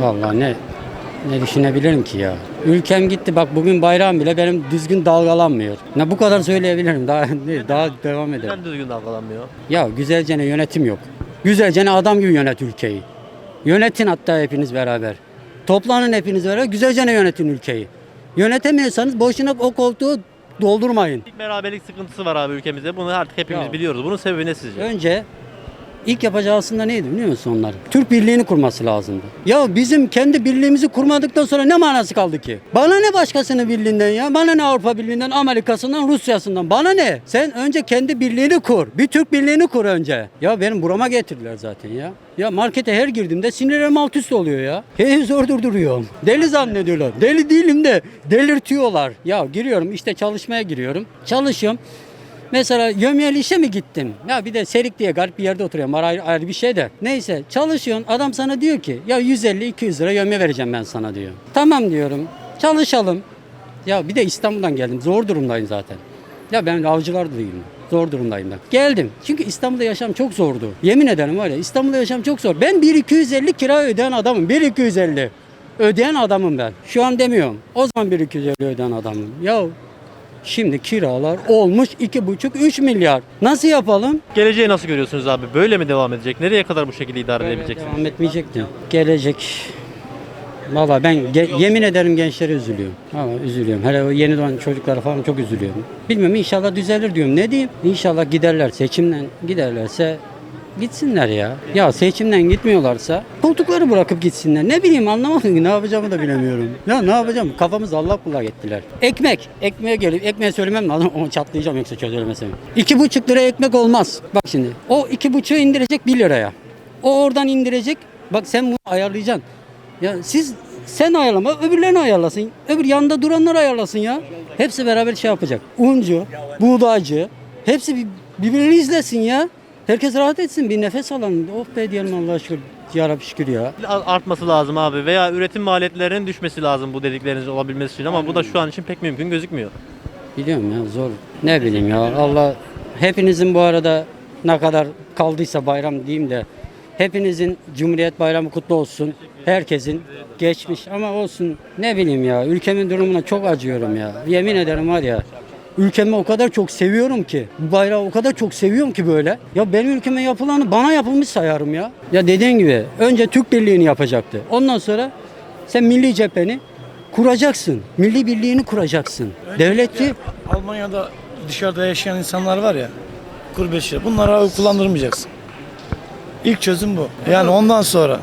Vallahi ne ne düşünebilirim ki ya. Ülkem gitti bak bugün bayram bile benim düzgün dalgalanmıyor. Ne bu kadar söyleyebilirim daha ne daha devam edelim. Neden düzgün dalgalanmıyor? Ya güzelce ne yönetim yok. Güzelce ne adam gibi yönet ülkeyi. Yönetin hatta hepiniz beraber. Toplanın hepiniz beraber güzelce ne yönetin ülkeyi. Yönetemiyorsanız boşuna o koltuğu doldurmayın. Beraberlik sıkıntısı var abi ülkemizde. Bunu artık hepimiz Ya. biliyoruz. Bunun sebebi ne sizce? Önce ilk yapacağı aslında neydi biliyor musun onlar? Türk birliğini kurması lazımdı. Ya bizim kendi birliğimizi kurmadıktan sonra ne manası kaldı ki? Bana ne başkasının birliğinden ya? Bana ne Avrupa Birliği'nden, Amerika'sından, Rusya'sından? Bana ne? Sen önce kendi birliğini kur. Bir Türk birliğini kur önce. Ya benim burama getirdiler zaten ya. Ya markete her girdiğimde sinirlerim alt üst oluyor ya. Hey zor durduruyorum. Deli zannediyorlar. Deli değilim de delirtiyorlar. Ya giriyorum işte çalışmaya giriyorum. Çalışıyorum. Mesela yömyeli işe mi gittim? Ya bir de Serik diye garip bir yerde oturuyorum. Ayrı, ayrı bir şey de. Neyse çalışıyorsun. Adam sana diyor ki ya 150-200 lira yömye vereceğim ben sana diyor. Tamam diyorum. Çalışalım. Ya bir de İstanbul'dan geldim. Zor durumdayım zaten. Ya ben avcılar değilim. Zor durumdayım ben. Geldim. Çünkü İstanbul'da yaşam çok zordu. Yemin ederim var ya İstanbul'da yaşam çok zor. Ben 1-250 kira ödeyen adamım. 1-250 ödeyen adamım ben. Şu an demiyorum. O zaman 1-250 ödeyen adamım. Ya Şimdi kiralar olmuş 2,5-3 milyar. Nasıl yapalım? Geleceği nasıl görüyorsunuz abi? Böyle mi devam edecek? Nereye kadar bu şekilde idare Böyle edebileceksiniz? devam etmeyecekti. Gelecek. Valla ben ge- yemin ederim gençlere üzülüyorum. Ama üzülüyorum. Hele o yeni doğan çocuklara falan çok üzülüyorum. Bilmiyorum inşallah düzelir diyorum. Ne diyeyim? İnşallah giderler. Seçimden giderlerse gitsinler ya. Ya seçimden gitmiyorlarsa koltukları bırakıp gitsinler. Ne bileyim anlamadım ki ne yapacağımı da bilemiyorum. Ya ne yapacağım? Kafamız Allah bullak ettiler. Ekmek. Ekmeğe gelip ekmeğe söylemem lazım. Onu çatlayacağım yoksa söylemesem. İki buçuk lira ekmek olmaz. Bak şimdi. O iki buçuğu indirecek bir liraya. O oradan indirecek. Bak sen bunu ayarlayacaksın. Ya siz sen ayarlama, öbürlerini ayarlasın. Öbür yanında duranlar ayarlasın ya. Hepsi beraber şey yapacak. Uncu, buğdaycı, hepsi bir- birbirini izlesin ya. Herkes rahat etsin, bir nefes alalım. Oh be diyelim Allah'a şükür. Ya Rabbi şükür ya. Artması lazım abi veya üretim maliyetlerinin düşmesi lazım bu dedikleriniz olabilmesi için ama bu da şu an için pek mümkün gözükmüyor. Biliyorum ya zor. Ne bileyim ya Allah hepinizin bu arada ne kadar kaldıysa bayram diyeyim de hepinizin Cumhuriyet Bayramı kutlu olsun. Herkesin geçmiş ama olsun ne bileyim ya ülkemin durumuna çok acıyorum ya. Yemin ederim var ya ülkemi o kadar çok seviyorum ki bu bayrağı o kadar çok seviyorum ki böyle. Ya benim ülkeme yapılanı bana yapılmış sayarım ya. Ya dediğin gibi önce Türk Birliği'ni yapacaktı. Ondan sonra sen milli cepheni kuracaksın. Milli birliğini kuracaksın. Devleti Almanya'da dışarıda yaşayan insanlar var ya, gurbetçiler. Bunlara oy kullandırmayacaksın. İlk çözüm bu. Yani ondan sonra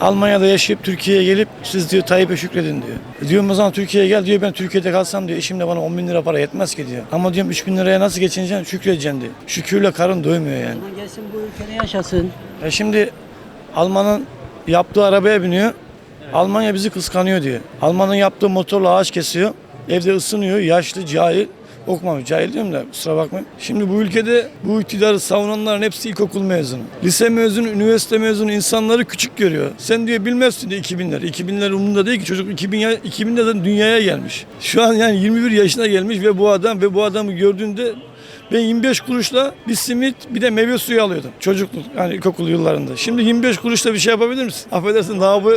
Almanya'da yaşayıp Türkiye'ye gelip siz diyor Tayyip'e şükredin diyor. Diyorum o zaman Türkiye'ye gel diyor ben Türkiye'de kalsam diyor eşimle bana 10 bin lira para yetmez ki diyor. Ama diyorum 3 bin liraya nasıl geçineceksin şükredeceksin diyor. Şükürle karın doymuyor yani. gelsin bu ülkede yaşasın. E şimdi Alman'ın yaptığı arabaya biniyor. Almanya bizi kıskanıyor diyor. Alman'ın yaptığı motorla ağaç kesiyor. Evde ısınıyor. Yaşlı, cahil. Okumamış. Cahil diyorum da kusura bakmayın. Şimdi bu ülkede bu iktidarı savunanların hepsi ilkokul mezunu. Lise mezunu, üniversite mezunu insanları küçük görüyor. Sen diyor bilmezsin diyor 2000'ler. 2000'ler umurunda değil ki çocuk 2000 ya- 2000'de zaten dünyaya gelmiş. Şu an yani 21 yaşına gelmiş ve bu adam ve bu adamı gördüğünde ben 25 kuruşla bir simit bir de meyve suyu alıyordum. Çocukluk yani ilkokul yıllarında. Şimdi 25 kuruşla bir şey yapabilir misin? Affedersin lavabo,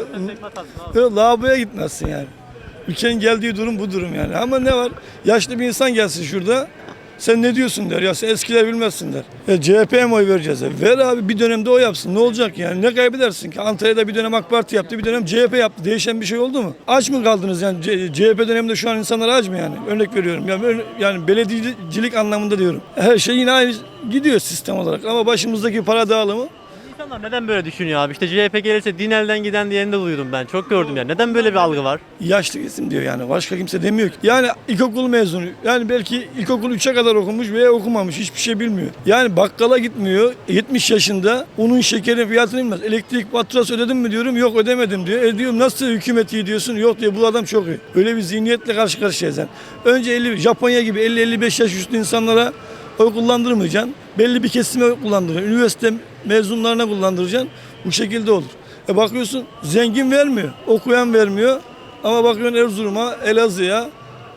lavaboya gitmezsin yani. Ülkenin geldiği durum bu durum yani. Ama ne var? Yaşlı bir insan gelsin şurada. Sen ne diyorsun der. Ya sen eskiler bilmezsin der. Ya CHP'ye mi oy vereceğiz? der. Ver abi bir dönemde o yapsın. Ne olacak yani? Ne kaybedersin ki? Antalya'da bir dönem AK Parti yaptı. Bir dönem CHP yaptı. Değişen bir şey oldu mu? Aç mı kaldınız yani? C- CHP döneminde şu an insanlar aç mı yani? Örnek veriyorum. Yani, örne- yani belediyecilik anlamında diyorum. Her şey yine aynı gidiyor sistem olarak. Ama başımızdaki para dağılımı İnsanlar neden böyle düşünüyor abi? İşte CHP gelirse din elden giden diyeni de duydum ben. Çok gördüm yani. Neden böyle bir algı var? yaşlı kesim diyor yani. Başka kimse demiyor ki. Yani ilkokul mezunu. Yani belki ilkokul 3'e kadar okumuş veya okumamış. Hiçbir şey bilmiyor. Yani bakkala gitmiyor. 70 yaşında unun şekerin fiyatını bilmez. Elektrik faturası ödedim mi diyorum. Yok ödemedim diyor. E diyorum nasıl hükümet iyi diyorsun. Yok diyor bu adam çok iyi. Öyle bir zihniyetle karşı karşıyayız yani. Önce 50, Japonya gibi 50-55 yaş üstü insanlara oy kullandırmayacaksın. Belli bir kesime oy kullandıracaksın. Üniversite mezunlarına kullandıracaksın. Bu şekilde olur. E bakıyorsun zengin vermiyor. Okuyan vermiyor. Ama bakıyorsun Erzurum'a, Elazığ'a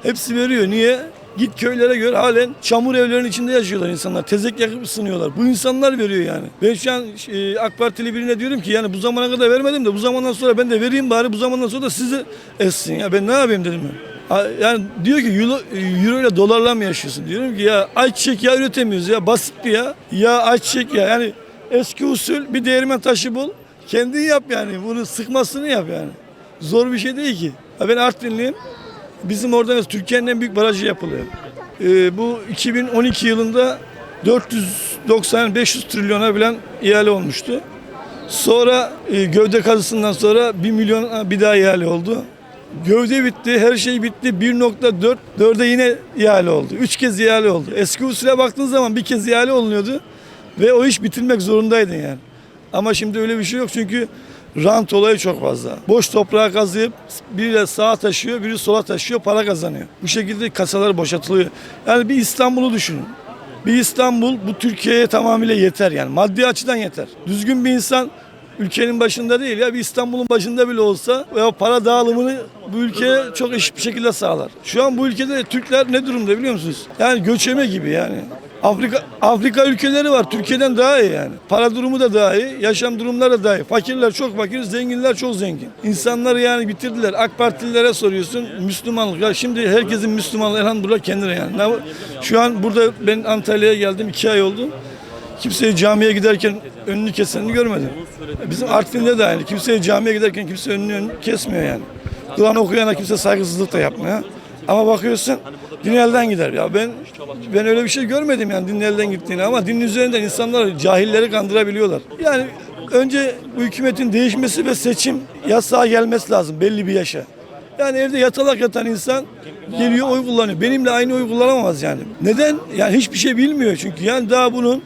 hepsi veriyor. Niye? Git köylere gör halen çamur evlerin içinde yaşıyorlar insanlar. Tezek yakıp ısınıyorlar. Bu insanlar veriyor yani. Ben şu an e, AK Partili birine diyorum ki yani bu zamana kadar vermedim de bu zamandan sonra ben de vereyim bari bu zamandan sonra da sizi essin. Ya ben ne yapayım dedim Yani diyor ki euro, euro ile dolarla mı yaşıyorsun? Diyorum ki ya ayçiçek yağı üretemiyoruz ya basit bir ya. Ya ayçiçek yağı yani eski usul bir değirmen taşı bul. Kendin yap yani. Bunu sıkmasını yap yani. Zor bir şey değil ki. Ben Artvinliyim. Bizim orada Türkiye'nin en büyük barajı yapılıyor. Ee, bu 2012 yılında 490-500 trilyona bilen ihale olmuştu. Sonra e, gövde kazısından sonra 1 milyon bir daha ihale oldu. Gövde bitti, her şey bitti. 1.4, 4'e yine ihale oldu. 3 kez ihale oldu. Eski usule baktığın zaman bir kez ihale olunuyordu. Ve o iş bitirmek zorundaydın yani. Ama şimdi öyle bir şey yok çünkü rant olayı çok fazla. Boş toprağa kazıyıp biri sağa taşıyor, biri sola taşıyor, para kazanıyor. Bu şekilde kasalar boşaltılıyor. Yani bir İstanbul'u düşünün. Bir İstanbul bu Türkiye'ye tamamıyla yeter yani. Maddi açıdan yeter. Düzgün bir insan ülkenin başında değil ya bir İstanbul'un başında bile olsa veya para dağılımını bu ülkeye çok eşit bir şekilde sağlar. Şu an bu ülkede Türkler ne durumda biliyor musunuz? Yani göçeme gibi yani. Afrika Afrika ülkeleri var. Türkiye'den daha iyi yani. Para durumu da daha iyi, yaşam durumları da daha iyi. Fakirler çok fakir, zenginler çok zengin. İnsanları yani bitirdiler. AK Partililere soruyorsun Müslümanlık. Ya şimdi herkesin Müslümanlığı elhamdülillah kendine yani. Şu an burada ben Antalya'ya geldim iki ay oldu. Kimseyi camiye giderken önünü kesenini görmedim. Bizim Artvin'de de aynı. Kimseyi camiye giderken kimse önünü, önünü kesmiyor yani. Kur'an okuyana kimse saygısızlık da yapmıyor. Ama bakıyorsun din elden gider. Ya ben ben öyle bir şey görmedim yani din elden gittiğini ama dinin üzerinden insanlar cahilleri kandırabiliyorlar. Yani önce bu hükümetin değişmesi ve seçim yasağı gelmesi lazım belli bir yaşa. Yani evde yatalak yatan insan geliyor oy kullanıyor. Benimle aynı oy kullanamaz yani. Neden? Yani hiçbir şey bilmiyor çünkü. Yani daha bunun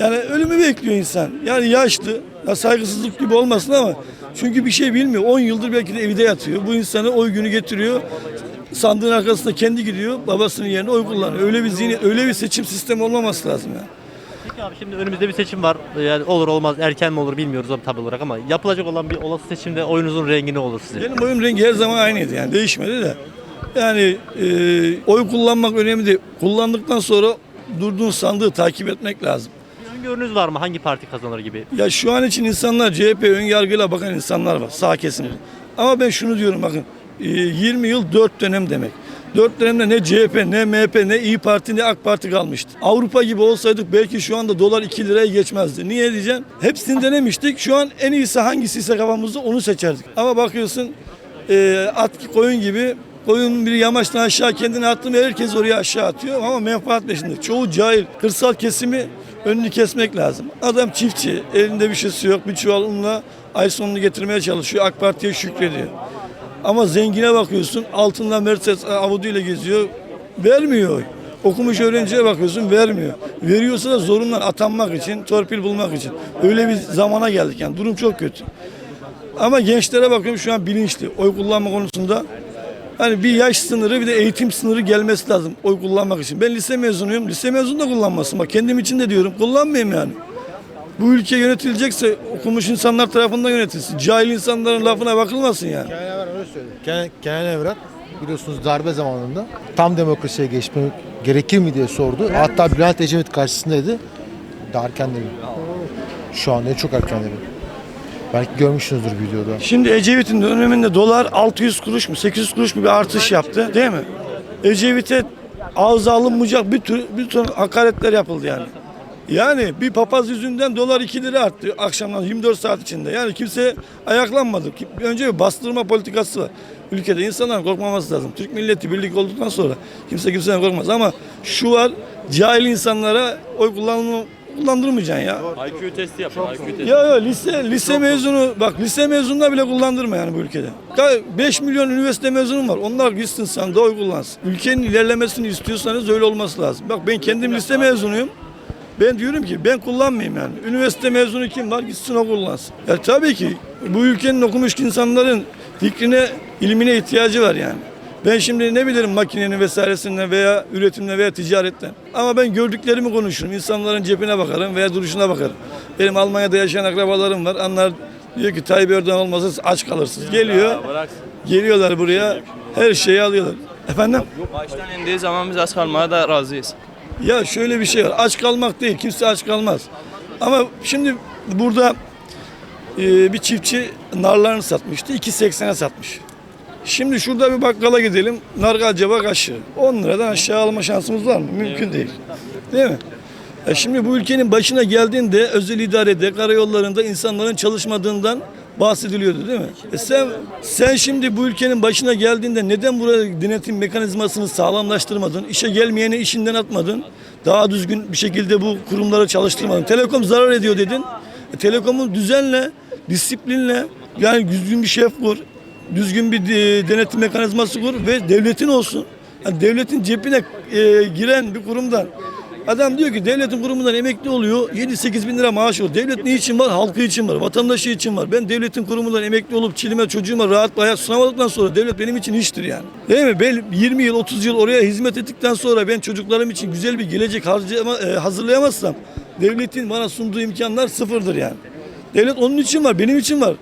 yani ölümü bekliyor insan. Yani yaşlı. Ya saygısızlık gibi olmasın ama çünkü bir şey bilmiyor. 10 yıldır belki de evde yatıyor. Bu insanı oy günü getiriyor. Sandığın arkasında kendi gidiyor. Babasının yerine oy kullanıyor. Öyle bir zihniyet, öyle bir seçim sistemi olmaması lazım yani. Peki abi şimdi önümüzde bir seçim var. Yani olur olmaz erken mi olur bilmiyoruz tabii olarak ama yapılacak olan bir olası seçimde oyunuzun rengi ne olur size? Benim oyun rengi her zaman aynıydı yani değişmedi de. Yani e, oy kullanmak önemli değil. Kullandıktan sonra durduğun sandığı takip etmek lazım. Bir öngörünüz var mı? Hangi parti kazanır gibi? Ya şu an için insanlar CHP ön yargıyla bakan insanlar var sağ kesim. Ama ben şunu diyorum bakın 20 yıl 4 dönem demek. 4 dönemde ne CHP, ne MHP, ne İyi Parti, ne AK Parti kalmıştı. Avrupa gibi olsaydık belki şu anda dolar 2 liraya geçmezdi. Niye diyeceğim? Hepsini denemiştik. Şu an en iyisi hangisiyse kafamızda onu seçerdik. Ama bakıyorsun e, at koyun gibi koyun bir yamaçtan aşağı kendini attı mı herkes oraya aşağı atıyor ama menfaat peşinde. Çoğu cahil. Kırsal kesimi önünü kesmek lazım. Adam çiftçi, elinde bir şeysi yok. Bir çuval unla ay sonunu getirmeye çalışıyor. AK Parti'ye şükrediyor. Ama zengine bakıyorsun altında Mercedes Audi ile geziyor. Vermiyor. Okumuş öğrenciye bakıyorsun vermiyor. Veriyorsa da zorundan atanmak için, torpil bulmak için. Öyle bir zamana geldik yani. Durum çok kötü. Ama gençlere bakıyorum şu an bilinçli. Oy kullanma konusunda hani bir yaş sınırı bir de eğitim sınırı gelmesi lazım oy kullanmak için. Ben lise mezunuyum. Lise mezunu da kullanmasın. Bak kendim için de diyorum. Kullanmayayım yani. Bu ülke yönetilecekse okumuş insanlar tarafından yönetilsin. Cahil insanların lafına bakılmasın yani. Kenan Evren öyle söyledi. Kenan, Kenan Evren biliyorsunuz darbe zamanında tam demokrasiye geçme gerekir mi diye sordu. Hatta Bülent Ecevit karşısındaydı. Daha erken dedi. Şu anda çok erken dedi. Belki görmüşsünüzdür videoda. Şimdi Ecevit'in döneminde dolar 600 kuruş mu 800 kuruş mu bir artış yaptı değil mi? Ecevit'e ağza alınmayacak bir tür bir ton hakaretler yapıldı yani. Yani bir papaz yüzünden dolar 2 lira arttı akşamdan 24 saat içinde. Yani kimse ayaklanmadı. Önce bir bastırma politikası var. Ülkede insanların korkmaması lazım. Türk milleti birlik olduktan sonra kimse kimseden korkmaz ama şu var cahil insanlara oy kullanımı kullandırmayacaksın ya. IQ testi yapın. IQ testi. Ya ya lise lise mezunu bak lise mezununa bile kullandırma yani bu ülkede. 5 milyon üniversite mezunum var. Onlar gitsin sandığa oy kullansın. Ülkenin ilerlemesini istiyorsanız öyle olması lazım. Bak ben kendim lise mezunuyum. Ben diyorum ki ben kullanmayayım yani. Üniversite mezunu kim var gitsin o kullansın. Ya tabii ki bu ülkenin okumuş insanların fikrine, ilmine ihtiyacı var yani. Ben şimdi ne bilirim makinenin vesairesinden veya üretimden veya ticaretten. Ama ben gördüklerimi konuşurum. İnsanların cebine bakarım veya duruşuna bakarım. Benim Almanya'da yaşayan akrabalarım var. Onlar diyor ki Tayyip Erdoğan olmasa aç kalırsınız. Geliyor. Geliyorlar buraya. Her şeyi alıyorlar. Efendim? Baştan indiği zaman biz aç kalmaya da razıyız. Ya şöyle bir şey var. Aç kalmak değil. Kimse aç kalmaz. Ama şimdi burada e, bir çiftçi narlarını satmıştı. 2.80'e satmış. Şimdi şurada bir bakkala gidelim. Nar acaba kaşı. 10 liradan aşağı alma şansımız var mı? Mümkün değil. Değil mi? E şimdi bu ülkenin başına geldiğinde özel idarede, karayollarında insanların çalışmadığından bahsediliyordu değil mi? E sen sen şimdi bu ülkenin başına geldiğinde neden burada denetim mekanizmasını sağlamlaştırmadın? İşe gelmeyeni işinden atmadın. Daha düzgün bir şekilde bu kurumları çalıştırmadın. Telekom zarar ediyor dedin. E, telekomun düzenle, disiplinle yani düzgün bir şef kur, düzgün bir e, denetim mekanizması kur ve devletin olsun. Yani devletin cebine e, giren bir kurumdan Adam diyor ki devletin kurumundan emekli oluyor 7-8 bin lira maaş alıyor. Devlet ne için var? Halkı için var. Vatandaşı için var. Ben devletin kurumundan emekli olup çilime çocuğuma rahat bir hayat sunamadıktan sonra devlet benim için iştir yani. Değil mi? Ben 20 yıl 30 yıl oraya hizmet ettikten sonra ben çocuklarım için güzel bir gelecek e, hazırlayamazsam devletin bana sunduğu imkanlar sıfırdır yani. Devlet onun için var. Benim için var.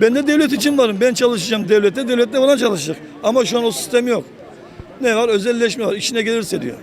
Ben de devlet için varım. Ben çalışacağım devlette. Devlet de bana çalışacak. Ama şu an o sistem yok. Ne var? Özelleşme var. İşine gelirse diyor.